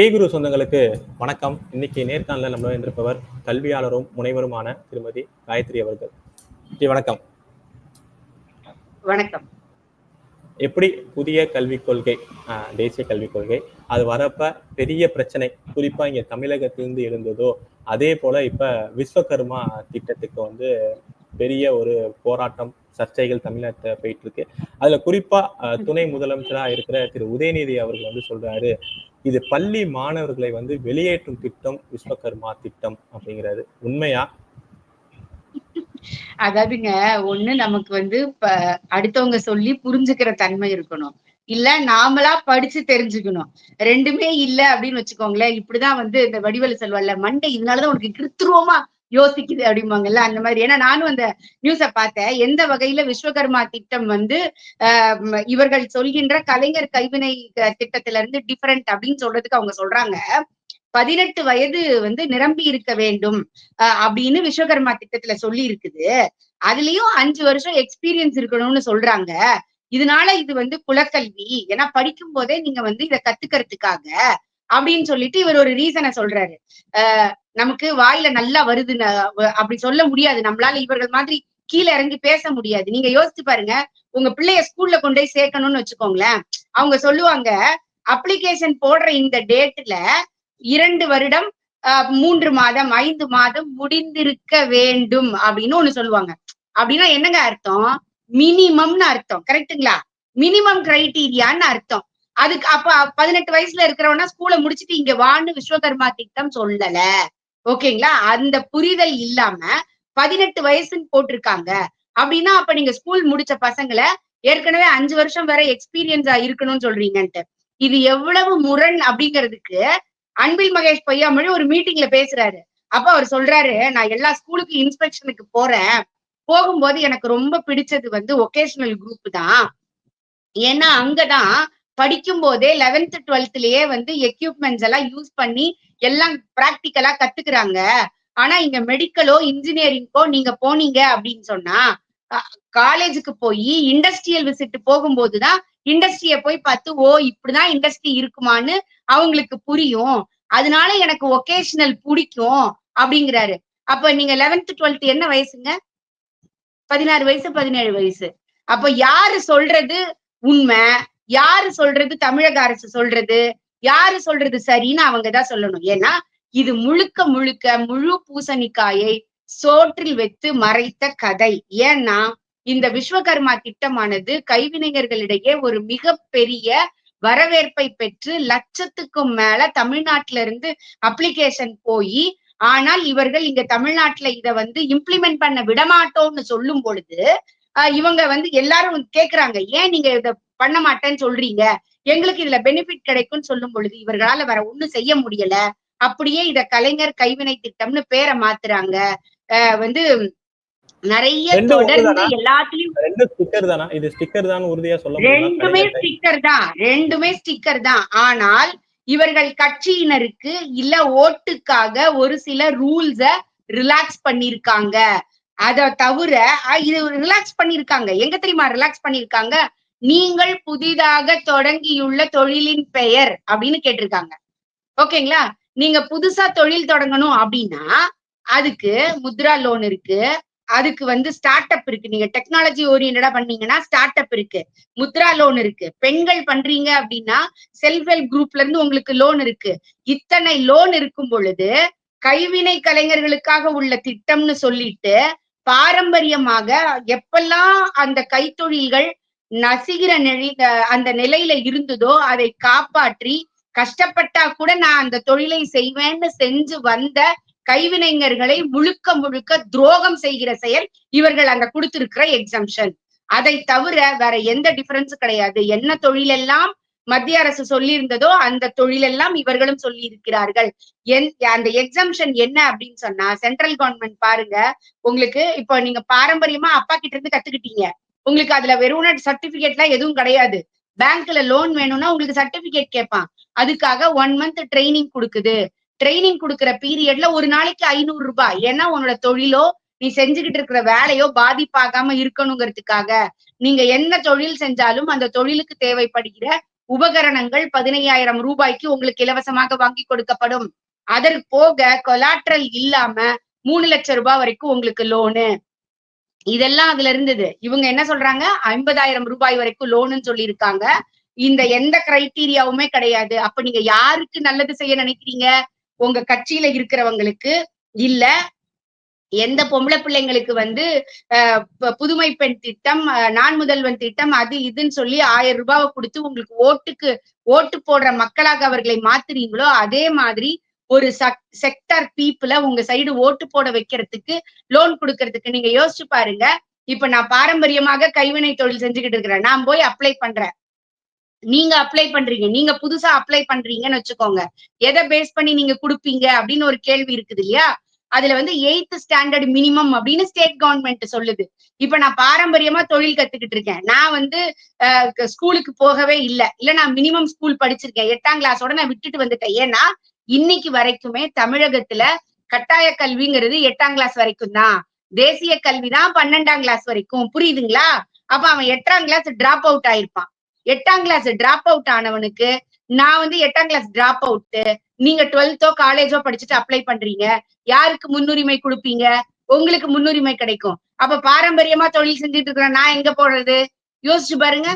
பேகுரு சொந்தங்களுக்கு வணக்கம். இன்னைக்கு நேர்காணல நம்ம இருப்பவர் கல்வியாளரும் முனைவருமான திருமதி காயத்ரி அவர்கள். ஜி, வணக்கம். வணக்கம். எப்படி புதிய கல்விக் கொள்கை தேசிய கல்விக் கொள்கை அது வரப்ப பெரிய பிரச்சனை குறிப்பா இங்க தமிழகத்திலிருந்து எழுந்ததோ அதே போல இப்ப விஸ்வகர்மா திட்டத்துக்கு வந்து பெரிய ஒரு போராட்டம் சர்ச்சைகள் தமிழ்நாட்டுல போயிட்டு இருக்கு. அதுல குறிப்பா துணை முதலமைச்சரா இருக்கிற திரு. உதயநிதி அவர்கள் வந்து சொல்றாரு இது பள்ளி மாணவர்களை வந்து வெளியேற்றும் திட்டம் விஸ்வகர்மா திட்டம் அப்படிங்கிறது. உண்மையா? அதாவதுங்க ஒண்ணு நமக்கு வந்து இப்ப அடுத்தவங்க சொல்லி புரிஞ்சுக்கிற தன்மை இருக்கணும். இல்ல நாமளா படிச்சு தெரிஞ்சுக்கணும். ரெண்டுமே இல்ல அப்படின்னு வச்சுக்கோங்களேன் இப்படிதான் வந்து இந்த வடிவல் செல்வாள்ல மண்டை இதனாலதான் உனக்கு கிருத்துருவமா யோசிக்குது அப்படிம்பாங்கல்ல? அந்த மாதிரி. ஏன்னா நானும் அந்த நியூஸ பார்த்தேன். எந்த வகையில விஸ்வகர்மா திட்டம் வந்து ஆஹ் இவர்கள் சொல்கின்ற கலைஞர் கைவினை திட்டத்தில திட்டத்துல இருந்து டிஃபரெண்ட் அப்படின்னு சொல்றதுக்கு அவங்க சொல்றாங்க. பதினெட்டு வயது வந்து நிரம்பி இருக்க வேண்டும் அஹ் அப்படின்னு விஸ்வகர்மா திட்டத்துல சொல்லி இருக்குது அதுலயும் அஞ்சு வருஷம் எக்ஸ்பீரியன்ஸ் இருக்கணும்னு சொல்றாங்க. இதனால இது வந்து குலக்கல்வி. ஏன்னா படிக்கும் போதே நீங்க வந்து இத கத்துக்கிறதுக்காக அப்படின்னு சொல்லிட்டு இவர் ஒரு ரீசனை சொல்றாரு. நமக்கு வாயில நல்லா வருது அப்படி சொல்ல முடியாது. நம்மளால இவர்கள் மாதிரி கீழே இறங்கி பேச முடியாது. நீங்க யோசிச்சு பாருங்க. உங்க பிள்ளைய ஸ்கூல்ல கொண்டு போய் சேர்க்கணும்னு வச்சுக்கோங்களேன். அவங்க சொல்லுவாங்க அப்ளிகேஷன் போடுற இந்த டேட்ல இரண்டு வருடம் ஆஹ் மூன்று மாதம் ஐந்து மாதம் முடிந்திருக்க வேண்டும். அப்படின்னு ஒண்ணு சொல்லுவாங்க. அப்படின்னா என்னங்க அர்த்தம்? மினிமம்னு அர்த்தம். கரெக்ட்டுங்களா? மினிமம் கிரைட்டீரியான்னு அர்த்தம். அதுக்கு அப்ப பதினெட்டு வயசுல இருக்கிறவனா ஸ்கூல முடிச்சுட்டு இங்க வான்னு விஸ்வகர்மா திட்டம் சொல்லல. ஓகேங்களா? அந்த புரிதல் இல்லாம பதினெட்டு வயசுன்னு போட்டிருக்காங்க. அப்படின்னா அப்ப நீங்க ஸ்கூல் முடிச்ச பசங்களை ஏற்கனவே அஞ்சு வருஷம் வரை எக்ஸ்பீரியன்ஸா இருக்கணும்னு சொல்றீங்கன்ட்டு. இது எவ்வளவு முரண் அப்படிங்கிறதுக்கு அன்பில் மகேஷ் பொய்யாமொழி ஒரு மீட்டிங்ல பேசுறாரு. அப்ப அவர் சொல்றாரு நான் எல்லா ஸ்கூலுக்கு இன்ஸ்பெக்ஷனுக்கு போறேன். போகும்போது எனக்கு ரொம்ப பிடிச்சது வந்து ஒகேஷனல் குரூப் தான். ஏன்னா அங்கதான் படிக்கும் போதே லெவன்த் டுவெல்த்லயே வந்து எக்யூப்மெண்ட்ஸ் எல்லாம் யூஸ் பண்ணி எல்லாம் பிராக்டிக்கலா கத்துக்கிறாங்க. ஆனா இங்க மெடிக்கலோ இன்ஜினியரிங்கோ நீங்க போனீங்க அப்படின்னு சொன்னா காலேஜுக்கு போய் இண்டஸ்ட்ரியல் விசிட் போகும்போதுதான் இண்டஸ்ட்ரிய போய் பார்த்து ஓ இப்படிதான் இண்டஸ்ட்ரி இருக்குமான்னு அவங்களுக்கு புரியும். அதனால எனக்கு ஒகேஷனல் பிடிக்கும் அப்படிங்கிறாரு. அப்ப நீங்க லெவன்த் டுவெல்த் என்ன வயசுங்க? பதினாறு வயசு பதினேழு வயசு. அப்ப யாரு சொல்றது உண்மை? யாரு சொல்றது தமிழக அரசு சொல்றது? யாரு சொல்றது சரின்னு அவங்கதான் சொல்லணும். ஏன்னா இது முழுக்க முழுக்க முழு பூசணிக்காயை சோற்றில் வைத்து மறைத்த கதை. ஏன்னா இந்த விஸ்வகர்மா திட்டமானது கைவினைஞர்களிடையே ஒரு மிக பெரிய வரவேற்பை பெற்று லட்சத்துக்கும் மேல தமிழ்நாட்டில இருந்து அப்ளிகேஷன் போய் ஆனால் இவர்கள் இங்க தமிழ்நாட்டுல இத வந்து இம்ப்ளிமெண்ட் பண்ண விடமாட்டோம்னு சொல்லும் பொழுது இவங்க வந்து எல்லாரும் கேக்குறாங்க ஏன் நீங்க இத பண்ண மாட்டேன்னு சொல்றீங்க? எங்களுக்கு இதுல பெனிஃபிட் கிடைக்கும்னு சொல்லும் பொழுது இவர்களால வேற ஒண்ணும் செய்ய முடியல. அப்படியே இத கலைஞர் கைவினை திட்டம்னு பேரை மாத்துறாங்க. வந்து நிறைய தொடர்ந்து? எல்லாத்துலயும் ரெண்டு ஸ்டிக்கர் தானா? இது ஸ்டிக்கர் தான் உறுதியா சொல்ல ரெண்டுமே ஸ்டிக்கர் தான். ரெண்டுமே ஸ்டிக்கர் தான். ஆனால் இவர்கள் கட்சியினருக்கு இல்ல ஓட்டுக்காக ஒரு சில ரூல்ஸ ரிலாக்ஸ் பண்ணிருக்காங்க. அத தவிர இது ரிலாக்ஸ் பண்ணிருக்காங்க. எங்க தெரியுமா ரிலாக்ஸ் பண்ணிருக்காங்க? நீங்கள் புதிதாக தொடங்கியுள்ள தொழிலின் பெயர் அப்படின்னு கேட்டிருக்காங்க. ஓகேங்களா? நீங்க புதுசா தொழில் தொடங்கணும் அப்படின்னா அதுக்கு முத்ரா லோன் இருக்கு. அதுக்கு வந்து ஸ்டார்ட் அப் இருக்கு. நீங்க டெக்னாலஜி ஓரியன்டா பண்ணீங்கன்னா ஸ்டார்ட் அப் இருக்கு. முத்ரா லோன் இருக்கு. பெண்கள் பண்றீங்க அப்படின்னா செல்ஃப் ஹெல்ப் குரூப்ல இருந்து உங்களுக்கு லோன் இருக்கு. இத்தனை லோன் இருக்கும் பொழுது கைவினை கலைஞர்களுக்காக உள்ள திட்டம்னு சொல்லிட்டு பாரம்பரியமாக எப்பெல்லாம் அந்த கைத்தொழில்கள் நசுகிற நிலை அந்த நிலையில இருந்ததோ அதை காப்பாற்றி கஷ்டப்பட்டா கூட நான் அந்த தொழிலை செய்வேன்னு செஞ்சு வந்த கைவினைஞர்களை முழுக்க முழுக்க துரோகம் செய்கிற செயல் இவர்கள் அங்க கொடுத்திருக்கிற எக்ஸம்ஷன் அதை தவிர வேற எந்த டிஃபரன்ஸும் கிடையாது. என்ன தொழிலெல்லாம் மத்திய அரசு சொல்லி இருந்ததோ அந்த தொழிலெல்லாம் இவர்களும் சொல்லி இருக்கிறார்கள் என் அந்த எக்ஸம்ஷன் என்ன அப்படின்னு சொன்னா சென்ட்ரல் கவர்மெண்ட் பாருங்க உங்களுக்கு இப்போ நீங்க பாரம்பரியமா அப்பா கிட்ட இருந்து கத்துக்கிட்டீங்க. உங்களுக்கு அதுல வெறும் சர்டிபிகேட் எல்லாம் எதுவும் கிடையாது. பேங்க்ல லோன் வேணும்னா உங்களுக்கு சர்டிபிகேட் கேட்பான். அதுக்காக ஒன் மந்த் ட்ரைனிங் கொடுக்குது. ட்ரைனிங் கொடுக்குற பீரியட்ல ஒரு நாளைக்கு ஐநூறு ரூபாய். ஏன்னா உன்னோட தொழிலோ நீ செஞ்சுக்கிட்டு இருக்கிற வேலையோ பாதிப்பாகாம இருக்கணுங்கிறதுக்காக. நீங்க என்ன தொழில் செஞ்சாலும் அந்த தொழிலுக்கு தேவைப்படுகிற உபகரணங்கள் பதினையாயிரம் ரூபாய்க்கு உங்களுக்கு இலவசமாக வாங்கி கொடுக்கப்படும். அதற்கு போக கொலாட்ரல் இல்லாம மூணு லட்சம் ரூபாய் வரைக்கும் உங்களுக்கு லோனு இதெல்லாம் அதுல இருந்தது. இவங்க என்ன சொல்றாங்க? ஐம்பதாயிரம் ரூபாய் வரைக்கும் லோனுன்னு சொல்லியிருக்காங்க. இந்த எந்த கிரைட்டீரியாவுமே கிடையாது. அப்ப நீங்க யாருக்கு நல்லது செய்ய நினைக்கிறீங்க? உங்க கட்சியில இருக்கிறவங்களுக்கு இல்ல எந்த பொம்பளை பிள்ளைங்களுக்கு வந்து புதுமை பெண் திட்டம் நான் முதல்வன் திட்டம் அது இதுன்னு சொல்லி ஆயிரம் ரூபாவை கொடுத்து உங்களுக்கு ஓட்டுக்கு ஓட்டு போடுற மக்களாக அவர்களை மாத்துறீங்களோ அதே மாதிரி ஒரு செக்டர் பீப்புள உங்க சைடு ஓட்டு போட வைக்கிறதுக்கு லோன் கொடுக்கறதுக்கு நீங்க யோசிச்சு பாருங்க. இப்ப நான் பாரம்பரியமாக கைவினை தொழில் செஞ்சுக்கிட்டு இருக்கிறேன். நான் போய் அப்ளை பண்றேன். நீங்க அப்ளை பண்றீங்க. நீங்க புதுசா அப்ளை பண்றீங்கன்னு வச்சுக்கோங்க. எதை பேஸ் பண்ணி நீங்க கொடுப்பீங்க அப்படின்னு ஒரு கேள்வி இருக்குது இல்லையா? அதுல வந்து எயித்து ஸ்டாண்டர்ட் மினிமம் அப்படின்னு ஸ்டேட் கவர்மெண்ட் சொல்லுது. இப்ப நான் பாரம்பரியமா தொழில் கத்துக்கிட்டு இருக்கேன். நான் வந்து ஸ்கூலுக்கு போகவே இல்லை. இல்ல நான் மினிமம் ஸ்கூல் படிச்சிருக்கேன். எட்டாம் கிளாஸோட நான் விட்டுட்டு வந்துட்டேன். ஏன்னா இன்னைக்கு வரைக்குமே தமிழகத்துல கட்டாய கல்விங்கிறது எட்டாம் கிளாஸ் வரைக்கும் தான். தேசிய கல்வி தான் பன்னெண்டாம் கிளாஸ் வரைக்கும். புரியுதுங்களா? அப்ப அவன் எட்டாம் கிளாஸ் டிராப் அவுட் ஆயிருப்பான். எட்டாம் கிளாஸ் டிராப் அவுட் ஆனவனுக்கு நான் வந்து எட்டாம் கிளாஸ் டிராப் அவுட் நீங்க டுவெல்த்தோ காலேஜோ படிச்சுட்டு அப்ளை பண்றீங்க. யாருக்கு முன்னுரிமை கொடுப்பீங்க? உங்களுக்கு முன்னுரிமை கிடைக்கும். அப்ப பாரம்பரியமா தொழில் செஞ்சுட்டு இருக்கிற நான் எங்க போடுறது யோசிச்சு பாருங்க.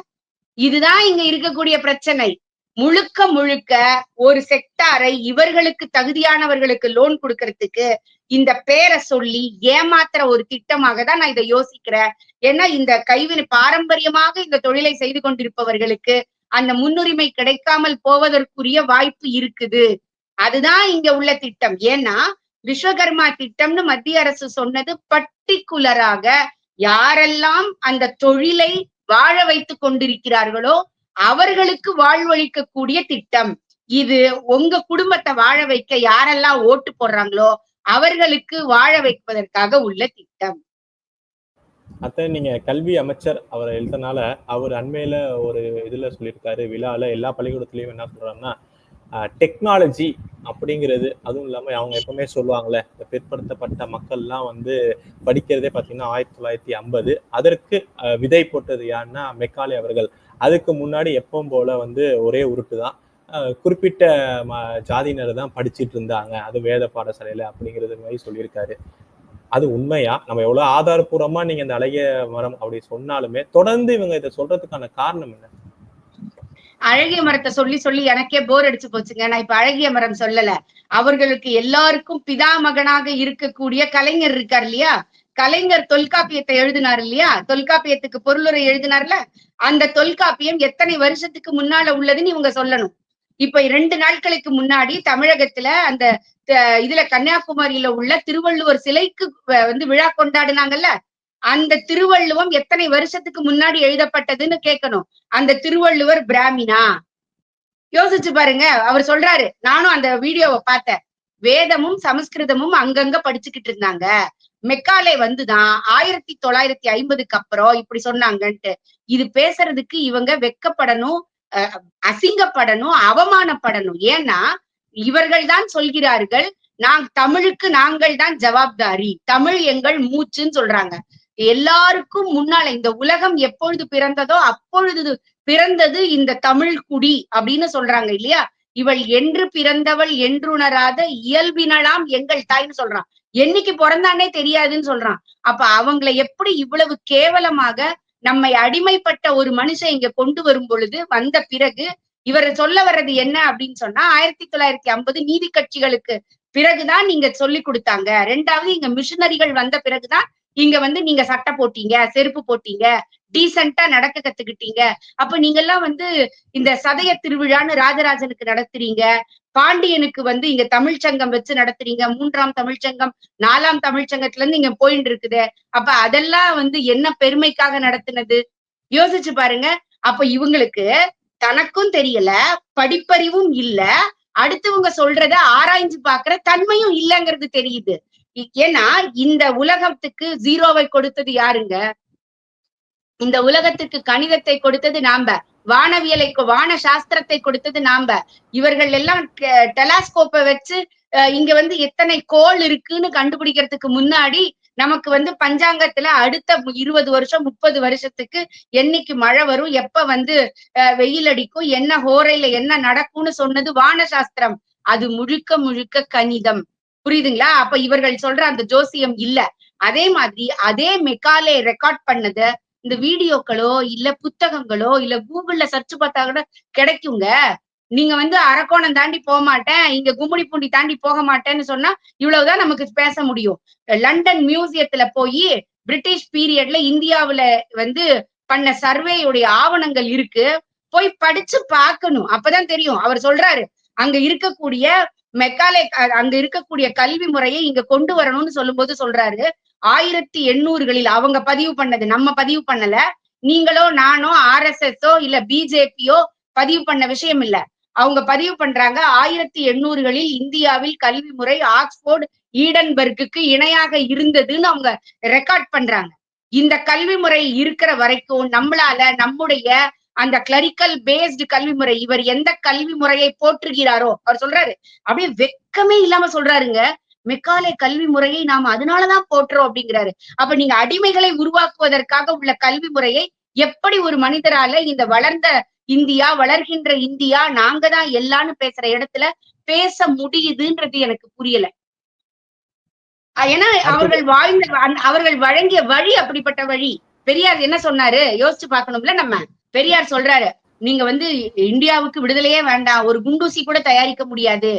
இதுதான் இங்க இருக்கக்கூடிய பிரச்சனை. முழுக்க முழுக்க ஒரு செக்டாரை இவர்களுக்கு தகுதியானவர்களுக்கு லோன் கொடுக்கறதுக்கு இந்த பேரை சொல்லி ஏமாத்துற ஒரு திட்டமாக தான் நான் இதை யோசிக்கிறேன். ஏன்னா இந்த கைவினை பாரம்பரியமாக இந்த தொழிலை செய்து கொண்டிருப்பவர்களுக்கு அந்த முன்னுரிமை கிடைக்காமல் போவதற்குரிய வாய்ப்பு இருக்குது. அதுதான் இங்க உள்ள திட்டம். ஏன்னா விஸ்வகர்மா திட்டம்னு மத்திய அரசு சொன்னது பர்டிகுலராக யாரெல்லாம் அந்த தொழிலை வாழ வைத்துக் கொண்டிருக்கிறார்களோ அவர்களுக்கு வாழ்வளிக்கக்கூடிய திட்டம். இது உங்க குடும்பத்தை வாழ வைக்க யாரெல்லாம் ஓட்டு போடுறாங்களோ அவர்களுக்கு வாழ வைப்பதற்காக உள்ள திட்டம். அத்தை நீங்க கல்வி அமைச்சர் அவர் எழுத்தனால அவர் அண்மையில ஒரு இதுல சொல்லியிருக்காரு விழால எல்லா பள்ளிக்கூடத்துலயும் என்ன சொல்றாருன்னா டெக்னாலஜி அப்படிங்கிறது அதுவும் இல்லாமல் அவங்க எப்பவுமே சொல்லுவாங்கல்ல இந்த பிற்படுத்தப்பட்ட மக்கள்லாம் வந்து படிக்கிறதே பார்த்தீங்கன்னா ஆயிரத்தி தொள்ளாயிரத்தி ஐம்பது. அதற்கு விதை போட்டது யாருன்னா மெக்காலே அவர்கள். அதுக்கு முன்னாடி எப்பவும் போல வந்து ஒரே உருட்டு தான். குறிப்பிட்ட ம- ஜாதியினர் தான் படிச்சுட்டு இருந்தாங்க. அது வேத பாடசாலையில அப்படிங்கிறது மாதிரி சொல்லியிருக்காரு. அது உண்மையா? நம்ம எவ்வளவு ஆதாரபூர்வமா நீங்க இந்த அழகிய மரம் அப்படி சொன்னாலுமே தொடர்ந்து இவங்க இதை சொல்றதுக்கான காரணம் என்ன? அழகிய மரத்தை சொல்லி சொல்லி எனக்கே போர் அடிச்சு போச்சுங்க. நான் இப்ப அழகிய மரம் சொல்லல. அவர்களுக்கு எல்லாருக்கும் பிதா மகனாக இருக்கக்கூடிய கலைஞர் இருக்கார் இல்லையா? கலைஞர் தொல்காப்பியத்தை எழுதினார் இல்லையா? தொல்காப்பியத்துக்கு பொருளுரை எழுதினார்ல? அந்த தொல்காப்பியம் எத்தனை வருஷத்துக்கு முன்னால உள்ளதுன்னு இவங்க சொல்லணும். இப்ப இரண்டு நாட்களுக்கு முன்னாடி தமிழகத்துல அந்த இதுல கன்னியாகுமரியில உள்ள திருவள்ளுவர் சிலைக்கு வந்து விழா கொண்டாடினாங்கல்ல? அந்த திருவள்ளுவம் எத்தனை வருஷத்துக்கு முன்னாடி எழுதப்பட்டதுன்னு கேட்கணும். அந்த திருவள்ளுவர் பிராமினா. யோசிச்சு பாருங்க அவர் சொல்றாரு நானும் அந்த வீடியோவை பார்த்தேன். வேதமும் சமஸ்கிருதமும் அங்கங்க படிச்சுக்கிட்டு இருந்தாங்க. மெக்காலே வந்துதான் ஆயிரத்தி தொள்ளாயிரத்தி ஐம்பதுக்கு அப்புறம் இப்படி சொன்னாங்கன்ட்டு. இது பேசுறதுக்கு இவங்க வெக்கப்படணும் அஹ், அசிங்கப்படணும் அவமானப்படணும். ஏன்னா இவர்கள் தான் சொல்கிறார்கள் நான் தமிழுக்கு நாங்கள் தான் ஜவாப்தாரி. தமிழ் எங்கள் மூச்சுன்னு சொல்றாங்க. எல்லாருக்கும் முன்னால இந்த உலகம் எப்பொழுது பிறந்ததோ அப்பொழுது பிறந்தது இந்த தமிழ் குடி அப்படின்னு சொல்றாங்க இல்லையா? இவள் என்று பிறந்தவள் என்றுணராத இயல்பினலாம் எங்கள் தாய்ன்னு சொல்றான். என்னைக்கு பிறந்தானே தெரியாதுன்னு சொல்றான். அப்ப அவங்களை எப்படி இவ்வளவு கேவலமாக நம்மை அடிமைப்பட்ட ஒரு மனுஷன் இங்க கொண்டு வரும் பொழுது வந்த பிறகு இவரை சொல்ல வர்றது என்ன அப்படின்னு சொன்னா ஆயிரத்தி தொள்ளாயிரத்தி ஐம்பது நீதி கட்சிகளுக்கு பிறகுதான் நீங்க சொல்லி கொடுத்தாங்க. ரெண்டாவது இங்க மிஷினரிகள் வந்த பிறகுதான் இங்க வந்து நீங்க சட்டை போட்டீங்க செருப்பு போட்டீங்க டீசெண்டா நடக்க கத்துக்கிட்டீங்க. அப்ப நீங்க எல்லாம் வந்து இந்த சதய திருவிழான்னு ராஜராஜனுக்கு நடத்துறீங்க. பாண்டியனுக்கு வந்து இங்க தமிழ்ச்சங்கம் வச்சு நடத்துறீங்க. மூன்றாம் தமிழ்ச்சங்கம் நாலாம் தமிழ்ச்சங்கத்துல இருந்து இங்க போயிட்டு இருக்குது. அப்ப அதெல்லாம் வந்து என்ன பெருமைக்காக நடத்துனது? யோசிச்சு பாருங்க. அப்ப இவங்களுக்கு தனக்கும் தெரியல படிப்பறிவும் இல்ல. அடுத்தவங்க சொல்றத ஆராய்ஞ்சு பாக்குற தன்மையும் இல்லைங்கிறது தெரியுது. ஏன்னா இந்த உலகத்துக்கு ஜீரோவை கொடுத்தது யாருங்க? இந்த உலகத்துக்கு கணிதத்தை கொடுத்தது நாம வானவியலை வான சாஸ்திரத்தை கொடுத்தது நாம இவர்கள் எல்லாம் டெலாஸ்கோப்பை வச்சு அஹ், இங்க வந்து எத்தனை கோள் இருக்குன்னு கண்டுபிடிக்கிறதுக்கு முன்னாடி நமக்கு வந்து பஞ்சாங்கத்துல அடுத்த இருபது வருஷம் முப்பது வருஷத்துக்கு என்னைக்கு மழை வரும் எப்ப வந்து அஹ், வெயில் அடிக்கும் என்ன ஹோரையில என்ன நடக்கும்னு சொன்னது வானசாஸ்திரம். அது முழுக்க முழுக்க கணிதம். புரியுதுங்களா? அப்ப இவர்கள் சொல்ற அந்த ஜோசியம் இல்ல. அதே மாதிரி அதே மெக்காலே ரெக்கார்ட் பண்ணத இந்த வீடியோக்களோ இல்ல புத்தகங்களோ இல்ல கூகுள்ல சர்ச் பார்த்தா கூட கிடைக்குங்க. நீங்க வந்து அரக்கோணம் தாண்டி போக மாட்டேன் இங்க கும்மிடி பூண்டி தாண்டி போக மாட்டேன்னு சொன்னா இவ்வளவுதான் நமக்கு பேச முடியும். லண்டன் மியூசியத்துல போய் பிரிட்டிஷ் பீரியட்ல இந்தியாவுல வந்து பண்ண சர்வேயுடைய ஆவணங்கள் இருக்கு. போய் படிச்சு பார்க்கணும். அப்பதான் தெரியும். அவர் சொல்றாரு அங்க இருக்கக்கூடிய மெக்காலே அங்க இருக்கக்கூடிய கல்வி முறையை இங்க கொண்டு வரணும்னு சொல்லும்போது சொல்றாரு. ஆயிரத்தி எண்ணூறுகளில் அவங்க பதிவு பண்ணது நம்ம பதிவு பண்ணல. நீங்களோ நானோ ஆர்எஸ்எஸ்ஓ இல்ல பிஜேபியோ பதிவு பண்ண விஷயம் இல்ல. அவங்க பதிவு பண்றாங்க ஆயிரத்தி எண்ணூறுகளில் இந்தியாவில் கல்வி முறை ஆக்ஸ்போர்ட் ஈடன்பர்க்கு இணையாக இருந்ததுன்னு அவங்க ரெக்கார்ட் பண்றாங்க. இந்த கல்வி முறை இருக்கிற வரைக்கும் நம்மளால நம்முடைய அந்த கிளரிக்கல் பேஸ்டு கல்வி முறை இவர் எந்த கல்வி முறையை போற்றுகிறாரோ அவர் சொல்றாரு. அப்படியே வெக்கமே இல்லாம சொல்றாருங்க. மெக்காலே கல்வி முறையை நாம் அதனாலதான் போற்றுறோம் அப்படிங்கிறாரு. அப்ப நீங்க அடிமைகளை உருவாக்குவதற்காக உள்ள கல்வி முறையை எப்படி ஒரு மனிதரால இந்த வளர்ந்த இந்தியா வளர்கின்ற இந்தியா நாங்க தான் எல்லான்னு பேசுற இடத்துல பேச முடியுதுன்றது எனக்கு புரியல. ஏன்னா அவர்கள் வாழ்ந்த அவர்கள் வழங்கிய வழி அப்படிப்பட்ட வழி. பெரியார் என்ன சொன்னாரு? யோசிச்சு பார்க்கணும்ல நம்ம. பெரியார் சொல்றாரு நீங்க வந்து இந்தியாவுக்கு விடுதலையே வேண்டாம் ஒரு குண்டூசி கூட தயாரிக்க முடியாது.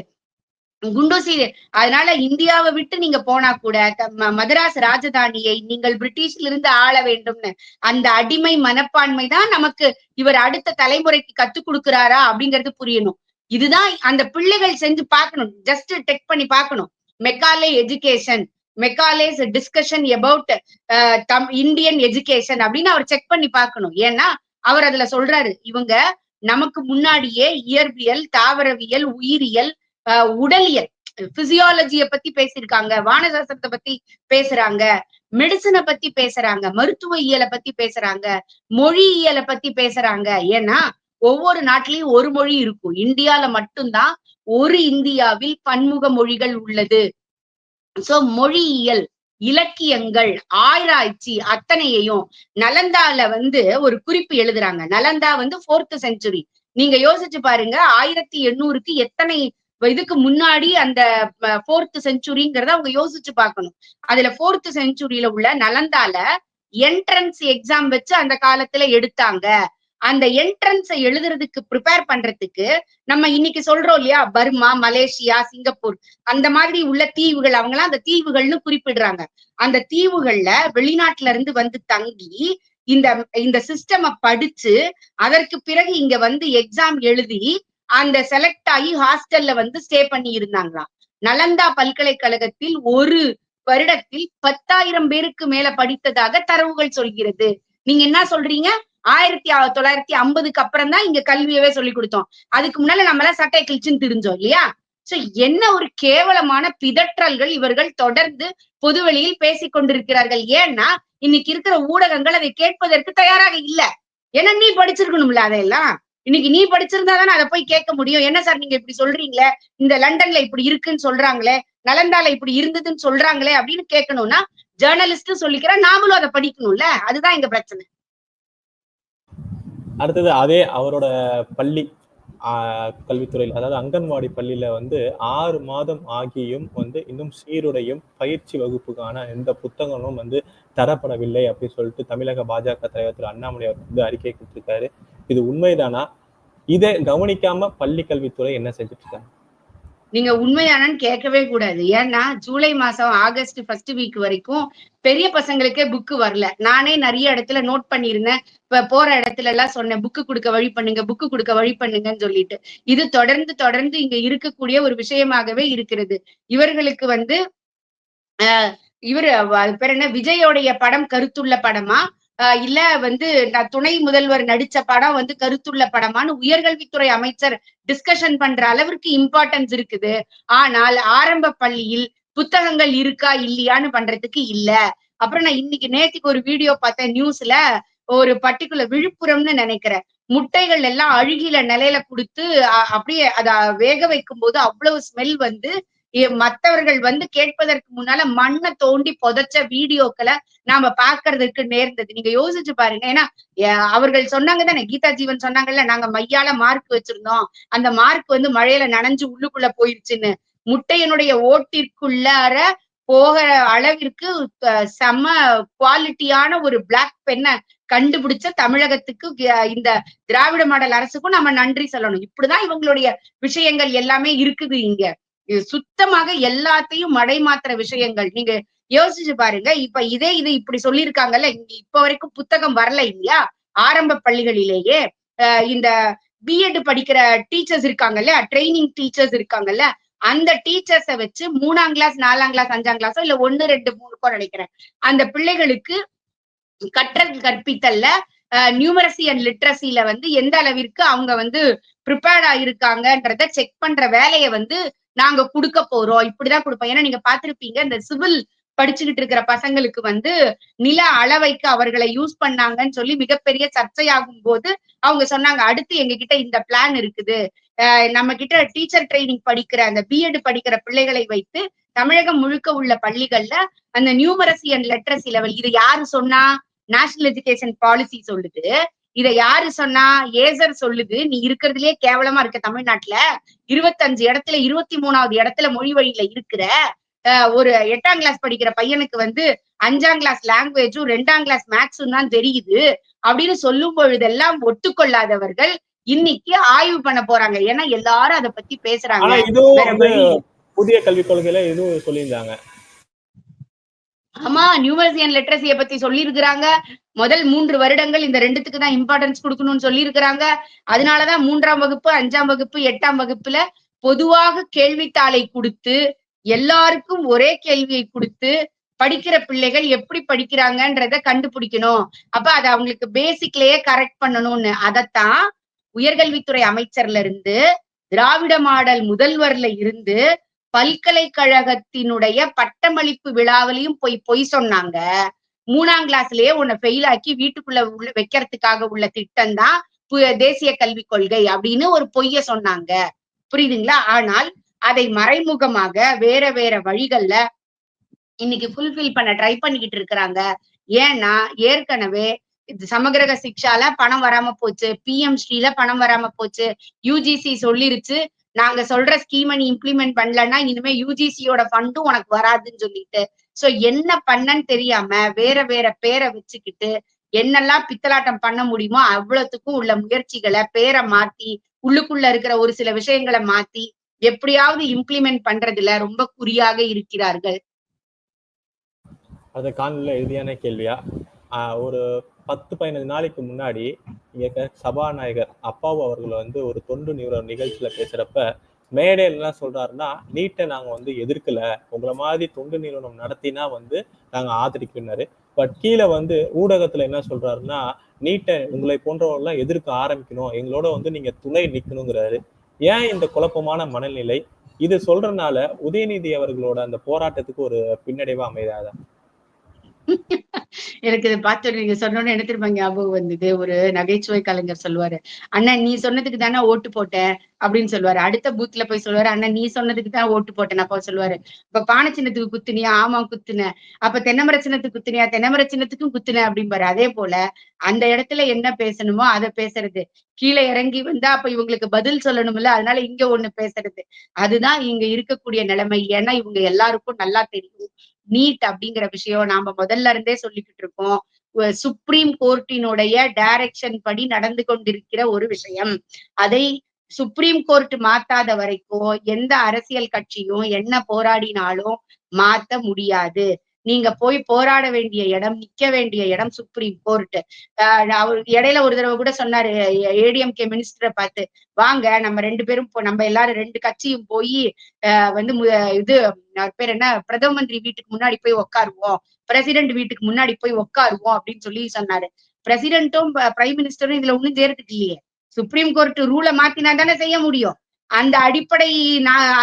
குண்டூசி அதனால இந்தியாவை விட்டு நீங்க போனா கூட ம- மதராஸ் ராஜதானியை நீங்கள் பிரிட்டிஷ்ல இருந்து ஆள வேண்டும்னு அந்த அடிமை மனப்பான்மை தான் நமக்கு இவர் அடுத்த தலைமுறைக்கு கத்துக் கொடுக்கிறாரா அப்படிங்கிறது புரியணும். இதுதான் அந்த பிள்ளைகள் செஞ்சு பார்க்கணும் ஜஸ்ட் டெக் பண்ணி பார்க்கணும். Macaulay education Macaulay's discussion about them Indian education அப்படின்னு அவர் செக் பண்ணி பார்க்கணும். ஏன்னா அவர் அதுல சொல்றாரு இவங்க நமக்கு முன்னாடியே இயற்பியல் தாவரவியல் உயிரியல் அஹ், உடலியல் பிசியாலஜிய பத்தி பேசியிருக்காங்க வானசாஸ்திரத்தை பத்தி பேசுறாங்க மெடிசனை பத்தி பேசுறாங்க மருத்துவ இயலை பத்தி பேசுறாங்க மொழியியலை பத்தி பேசுறாங்க. ஏன்னா ஒவ்வொரு நாட்டிலயும் ஒரு மொழி இருக்கும். இந்தியால மட்டும்தான் ஒரு இந்தியாவில் பன்முக மொழிகள் உள்ளது. சோ மொழியியல் இலக்கியங்கள் ஆராய்ச்சி அத்தனையையும் நலந்தால வந்து ஒரு குறிப்பு எழுதுறாங்க. நலந்தா வந்து ஃபோர்த் செஞ்சுரி நீங்க யோசிச்சு பாருங்க ஆயிரத்தி எண்ணூறுக்கு எத்தனை இதுக்கு முன்னாடி அந்த ஃபோர்த் செஞ்சுரிங்கிறத அவங்க யோசிச்சு பார்க்கணும். அதுல ஃபோர்த் செஞ்சுரியில உள்ள நலந்தால என்ட்ரன்ஸ் எக்ஸாம் வச்சு அந்த காலத்துல எடுத்தாங்க. அந்த என்ட்ரன்ஸை எழுதுறதுக்கு ப்ரிப்பேர் பண்றதுக்கு நம்ம இன்னைக்கு சொல்றோம் இல்லையா? பர்மா மலேசியா சிங்கப்பூர் அந்த மாதிரி உள்ள தீவுகள் அவங்கலாம் அந்த தீவுகள்னு குறிப்பிடுறாங்க. அந்த தீவுகள்ல வெளிநாட்டுல இருந்து வந்து தங்கி இந்த இந்த சிஸ்டம படிச்சு அதற்கு பிறகு இங்க வந்து எக்ஸாம் எழுதி அந்த செலக்ட் ஆகி ஹாஸ்டல்ல வந்து ஸ்டே பண்ணி இருந்தாங்களாம். நலந்தா பல்கலைக்கழகத்தில் ஒரு வருடத்தில் பத்தாயிரம் பேருக்கு மேல படித்ததாக தரவுகள் சொல்கிறது. நீங்க என்ன சொல்றீங்க? ஆயிரத்தி தொள்ளாயிரத்தி ஐம்பதுக்கு அப்புறம் தான் இங்க கல்வியவே சொல்லி கொடுத்தோம். அதுக்கு முன்னால நம்ம எல்லாம் சட்டை கிழிச்சுன்னு தெரிஞ்சோம் இல்லையா? சோ என்ன ஒரு கேவலமான பிதற்றல்கள் இவர்கள் தொடர்ந்து பொதுவெளியில் பேசிக் கொண்டிருக்கிறார்கள். ஏன்னா இன்னைக்கு இருக்கிற ஊடகங்கள் அதை கேட்பதற்கு தயாராக இல்ல. ஏன்னா நீ படிச்சிருக்கணும்ல அதையெல்லாம். இன்னைக்கு நீ படிச்சிருந்தா தானே அதை போய் கேட்க முடியும். என்ன சார் நீங்க இப்படி சொல்றீங்களே? இந்த லண்டன்ல இப்படி இருக்குன்னு சொல்றாங்களே? நலந்தால இப்படி இருந்ததுன்னு சொல்றாங்களே அப்படின்னு கேட்கணும்னா ஜேர்னலிஸ்ட் சொல்லிக்கிறேன் நாமளும் அதை படிக்கணும்ல. அதுதான் எங்க பிரச்சனை. அடுத்தது அதே அவரோட பள்ளி ஆஹ், கல்வித்துறையில் அதாவது அங்கன்வாடி பள்ளியில வந்து ஆறு மாதம் ஆகியும் வந்து இன்னும் சீருடையும் பயிற்சி வகுப்புக்கான எந்த புத்தகமும் வந்து தரப்படவில்லை அப்படின்னு சொல்லிட்டு தமிழக பாஜக தலைவர் திரு அண்ணாமலை அவர் வந்து அறிக்கை கொடுத்திருக்காரு. இது உண்மைதானா? இதை கவனிக்காம பள்ளி கல்வித்துறை என்ன செஞ்சுட்டு இருக்காங்க? நீங்க உண்மையானன்னு கேட்கவே கூடாது. ஏன்னா ஜூலை மாசம் ஆகஸ்ட் ஃபர்ஸ்ட் வீக் வரைக்கும் பெரிய பசங்களுக்கே புக்கு வரல. நானே நிறைய இடத்துல நோட் பண்ணியிருந்தேன். இப்ப போற இடத்துல எல்லாம் சொன்னேன் புக்கு கொடுக்க வழி பண்ணுங்க புக்கு கொடுக்க வழி பண்ணுங்கன்னு சொல்லிட்டு. இது தொடர்ந்து தொடர்ந்து இங்க இருக்கக்கூடிய ஒரு விஷயமாகவே இருக்கிறது. இவர்களுக்கு வந்து ஆஹ் பேர் என்ன? விஜயோடைய படம் கருத்துள்ள படமா? இல்ல வந்து நான் துணை முதல்வர் நடிச்ச படம் வந்து கருத்துள்ள படமான்னு உயர்கல்வித்துறை அமைச்சர் டிஸ்கஷன் பண்ற அளவிற்கு இம்பார்ட்டன்ஸ் இருக்குது. ஆனால் ஆரம்ப பள்ளியில் புத்தகங்கள் இருக்கா இல்லையான்னு பண்றதுக்கு இல்ல. அப்புறம் நான் இன்னைக்கு நேத்துக்கு ஒரு வீடியோ பார்த்தேன் நியூஸ்ல ஒரு பர்டிகுலர் விழுப்புரம்னு நினைக்கிறேன். முட்டைகள் எல்லாம் அழுகில நிலையில கொடுத்து அப்படியே அத வேக வைக்கும் போது அவ்வளவு ஸ்மெல் வந்து மற்றவர்கள் மத்தவர்கள் வந்து கேட்பதற்கு முன்னால மண்ணை தோண்டி புதைச்ச வீடியோக்களை நாம பாக்குறதுக்கு நேர்ந்தது. நீங்க யோசிச்சு பாருங்க. ஏன்னா அவர்கள் சொன்னாங்க தானே கீதா ஜீவன் சொன்னாங்கல்ல நாங்க மையால மார்க் வச்சிருந்தோம். அந்த மார்க் வந்து மழையில நனைஞ்சு உள்ளுக்குள்ள போயிருச்சுன்னு. முட்டையனுடைய ஓட்டிற்குள்ளார போகிற அளவிற்கு செம குவாலிட்டியான ஒரு பிளாக் பெண்ணை கண்டுபிடிச்ச தமிழகத்துக்கு இந்த திராவிட மாடல் அரசுக்கும் நம்ம நன்றி சொல்லணும். இப்படிதான் இவங்களுடைய விஷயங்கள் எல்லாமே இருக்குது இங்க. இது சுத்தமாக எல்லாத்தையும் மடை மாத்துற விஷயங்கள். நீங்க யோசிச்சு பாருங்க. இப்ப இதே இது இப்படி சொல்லியிருக்காங்கல்ல இங்க இப்ப வரைக்கும் புத்தகம் வரல இல்லையா? ஆரம்ப பள்ளிகளிலேயே இந்த பிஎட் படிக்கிற டீச்சர்ஸ் இருக்காங்கல்ல ட்ரைனிங் டீச்சர்ஸ் இருக்காங்கல்ல அந்த டீச்சர்ஸை வச்சு மூணாம் கிளாஸ் நாலாம் கிளாஸ் அஞ்சாம் கிளாஸோ இல்ல ஒன்னு ரெண்டு மூணுக்கோ நினைக்கிறேன். அந்த பிள்ளைகளுக்கு கற்றல் கற்பித்தல்ல நியூமரசி அண்ட் லிட்ரஸில வந்து எந்த அளவிற்கு அவங்க வந்து ப்ரிப்பேர்டா இருக்காங்கன்றத செக் பண்ற வேலையை வந்து நாங்க கொடுக்க போறோம். இப்படிதான் கொடுப்போம். ஏன்னா நீங்க பாத்திருப்பீங்க இந்த சிவில் படிச்சுக்கிட்டு இருக்கிற பசங்களுக்கு வந்து நில அளவைக்கு அவர்களை யூஸ் பண்ணாங்கன்னு சொல்லி மிகப்பெரிய சர்ச்சையாகும் போது அவங்க சொன்னாங்க அடுத்து எங்க கிட்ட இந்த பிளான் இருக்குது. நம்ம கிட்ட டீச்சர் ட்ரைனிங் படிக்கிற அந்த பிஎட் படிக்கிற பிள்ளைகளை வைத்து தமிழகம் முழுக்க உள்ள பள்ளிகள்ல அந்த நியூமரசி அண்ட் லிட்ரஸி லெவல் இது யாரு சொன்னா? நேஷனல் எஜுகேஷன் பாலிசி சொல்லுது. இத யாரு சொன்னா? ஏசர் சொல்லுது நீ இருக்கிறதுலயே கேவலமா இருக்க தமிழ்நாட்டுல. இருபத்தஞ்சு இடத்துல இருபத்தி மூணாவது இடத்துல மொழி வழியில இருக்கிற ஒரு எட்டாம் கிளாஸ் படிக்கிற பையனுக்கு வந்து அஞ்சாம் கிளாஸ் லாங்குவேஜும் ரெண்டாம் கிளாஸ் மேக்ஸும் தான் தெரியுது. அப்படின்னு சொல்லும் பொழுதெல்லாம் ஒத்துக்கொள்ளாதவர்கள் இன்னைக்கு ஆய்வு பண்ண போறாங்க. ஏன்னா எல்லாரும் அதை பத்தி பேசுறாங்க. புதிய கல்விக் கொள்கையில இதுவும் சொல்லியிருந்தாங்க. ஆமா நியூமர்சியன் லிட்ரஸிய பத்தி சொல்லியிருக்கிறாங்க. முதல் மூன்று வருடங்கள் இந்த ரெண்டுத்துக்கு தான் இம்பார்ட்டன்ஸ் கொடுக்கணும்னு சொல்லியிருக்கிறாங்க. அதனாலதான் மூன்றாம் வகுப்பு அஞ்சாம் வகுப்பு எட்டாம் வகுப்புல பொதுவாக கேள்வித்தாளை கொடுத்து எல்லாருக்கும் ஒரே கேள்வியை கொடுத்து படிக்கிற பிள்ளைகள் எப்படி படிக்கிறாங்கன்றத கண்டுபிடிக்கணும். அப்ப அதை அவங்களுக்கு பேசிக்லயே கரெக்ட் பண்ணணும்னு. அதத்தான் உயர்கல்வித்துறை அமைச்சர்ல இருந்து திராவிட மாடல் முதல்வர்ல இருந்து பல்கலைக்கழகத்தினுடைய பட்டமளிப்பு விழாவிலையும் போய் பொய் சொன்னாங்க. மூணாம் கிளாஸ்லயே உன்னை ஃபெயில் ஆக்கி வீட்டுக்குள்ள உள்ள வைக்கிறதுக்காக உள்ள திட்டம் தான் தேசிய கல்விக் கொள்கை அப்படின்னு ஒரு பொய்ய சொன்னாங்க. புரியுதுங்களா? ஆனால் அதை மறைமுகமாக வேற வேற வழிகள்ல இன்னைக்கு ஃபுல்ஃபில் பண்ண ட்ரை பண்ணிக்கிட்டு இருக்கிறாங்க. ஏன்னா ஏற்கனவே இது சமகிரக சிக்ஷால பணம் வராம போச்சு. பிஎம் ஸ்ரீல பணம் வராம போச்சு. யூஜிசி சொல்லிருச்சு. நாங்க சொல்ற ஸ்கீமை நீ இம்ப்ளிமெண்ட் பண்ணலன்னா இனிமே யூஜிசியோட ஃபண்டும் உனக்கு வராதுன்னு சொல்லிட்டு. சோ என்ன பண்ணன்னு தெரியாம வேற வேற பேரை வச்சுக்கிட்டு என்னெல்லாம் பித்தலாட்டம் பண்ண முடியுமோ அவ்வளவுத்துக்கும் உள்ள முயற்சிகளை பேரை மாத்தி உள்ளுக்குள்ள இருக்கிற ஒரு சில விஷயங்களை மாத்தி எப்படியாவது இம்ப்ளிமெண்ட் பண்றதுல ரொம்ப குறியாக இருக்கிறார்கள். அது காணல இறுதியான கேள்வியா? ஆஹ் ஒரு பத்து பதினஞ்சு நாளைக்கு முன்னாடி இங்க சபாநாயகர் அப்பாவு அவர்களை வந்து ஒரு தொண்டு நிறுவன நிகழ்ச்சியில பேசுறப்ப மேடையில் என்ன சொல்றாருன்னா நீட்டை நாங்க வந்து எதிர்க்கல. உங்களை மாதிரி தொண்டு நிறுவனம் நடத்தினா வந்து நாங்க ஆதரிக்கினாரு பட் கீழே வந்து ஊடகத்துல என்ன சொல்றாருன்னா நீட்டை உங்களை போன்றவர்கள்லாம் எதிர்க்க ஆரம்பிக்கணும். எங்களோட வந்து நீங்க துணை நிக்கணுங்கிறாரு. ஏன் இந்த குழப்பமான மனநிலை? இது சொல்றதுனால உதயநிதி அவர்களோட அந்த போராட்டத்துக்கு ஒரு பின்னடைவா அமையாதா? எனக்கு இதை பார்த்து நீங்க சொன்னோன்னு என்ன ஞாபகம் வந்தது. ஒரு நகைச்சுவை கலைஞர் சொல்லுவாரு அண்ணா நீ சொன்னதுக்கு தானே ஓட்டு போட்டேன் அப்படின்னு சொல்லுவாரு. அடுத்த பூத்ல போய் சொல்லுவாரு அண்ணன் நீ சொன்னதுக்கு தான் ஓட்டு போட்டேன் அப்ப சொல்லுவாரு. இப்ப பானை சின்னத்துக்கு குத்துனியா? ஆமா குத்துன அப்ப தென்னமர சின்னத்துக்கு குத்துனியா? தென்னமர சின்னத்துக்கும் குத்துன அப்படிம்பாரு. அதே போல அந்த இடத்துல என்ன பேசணுமோ அதை பேசுறது. கீழே இறங்கி வந்தா அப்ப இவங்களுக்கு பதில் சொல்லணும்ல அதனால இங்க ஒண்ணு பேசுறது. அதுதான் இங்க இருக்கக்கூடிய நிலைமை. ஏன்னா இவங்க எல்லாருக்கும் நல்லா தெரியும். நீட் அப்படிங்கிற விஷயம் நாம முதல்ல இருந்தே சொல்லிக்கிட்டு இருக்கோம். சுப்ரீம் கோர்ட்டினுடைய டைரக்ஷன் படி நடந்து கொண்டிருக்கிற ஒரு விஷயம். அதை சுப்ரீம் கோர்ட் மாத்தாத வரைக்கும் எந்த அரசியல் கட்சியும் என்ன போராடினாலும் மாத்த முடியாது. நீங்க போய் போராட வேண்டிய இடம் நிக்க வேண்டிய இடம் சுப்ரீம் கோர்ட் அவர் இடையில ஒரு தடவை கூட சொன்னாரு ஏடிஎம்கே மினிஸ்டரை பார்த்து வாங்க நம்ம ரெண்டு பேரும் நம்ம எல்லாரும் ரெண்டு கட்சியும் போய் வந்து இது பேர் என்ன பிரதம மந்திரி வீட்டுக்கு முன்னாடி போய் உட்காருவோம் பிரசிடென்ட் வீட்டுக்கு முன்னாடி போய் உட்காருவோம் அப்படின்னு சொல்லி சொன்னாரு. பிரசிடென்ட்டும் பிரைம் மினிஸ்டரும் இதுல ஒண்ணும் செய்யறதுக்கு இல்லையே. சுப்ரீம் கோர்ட் ரூலை மாத்தினா தானே செய்ய முடியும். அந்த அடிப்படை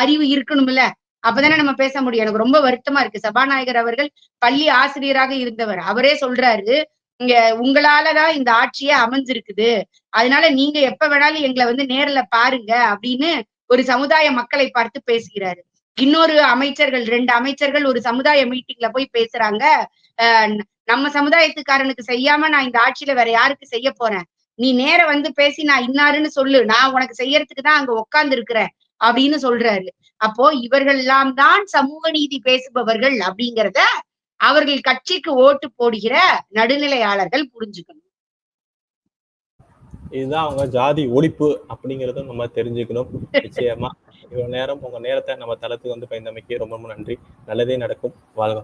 அறிவு இருக்கணும்ல. அப்பதானே நம்ம பேச முடியும். எனக்கு ரொம்ப வருத்தமா இருக்கு. சபாநாயகர் அவர்கள் பள்ளி ஆசிரியராக இருந்தவர். அவரே சொல்றாரு இங்க உங்களாலதான் இந்த ஆட்சியே அமைஞ்சிருக்குது. அதனால நீங்க எப்ப வேணாலும் எங்களை வந்து நேர்ல பாருங்க அப்படின்னு ஒரு சமுதாய மக்களை பார்த்து பேசுகிறாரு. இன்னொரு அமைச்சர்கள் ரெண்டு அமைச்சர்கள் ஒரு சமுதாய மீட்டிங்ல போய் பேசுறாங்க. நம்ம சமுதாயத்துக்காரனுக்கு செய்யாம நான் இந்த ஆட்சியில வேற யாருக்கு செய்ய போறேன்? நீ நேர வந்து பேசி நான் இன்னாருன்னு சொல்லு. நான் உனக்கு செய்யறதுக்கு தான் அங்க உட்கார்ந்து இருக்கிறேன் அப்படின்னு சொல்றாரு. அப்போ இவர்கள் எல்லாம் தான் சமூக நீதி பேசுபவர்கள் அப்படிங்கிறத அவர்கள் கட்சிக்கு ஓட்டு போடுகிற நடுநிலையாளர்கள் புரிஞ்சுக்கணும். இதுதான் அவங்க ஜாதி ஒழிப்பு அப்படிங்கறதும் நம்ம தெரிஞ்சுக்கணும். நிச்சயமா. இவ்வளவு நேரம் உங்க நேரத்தை நம்ம தளத்துக்கு வந்து பயந்தமைக்கு ரொம்ப ரொம்ப நன்றி. நல்லதே நடக்கும். வாழ்க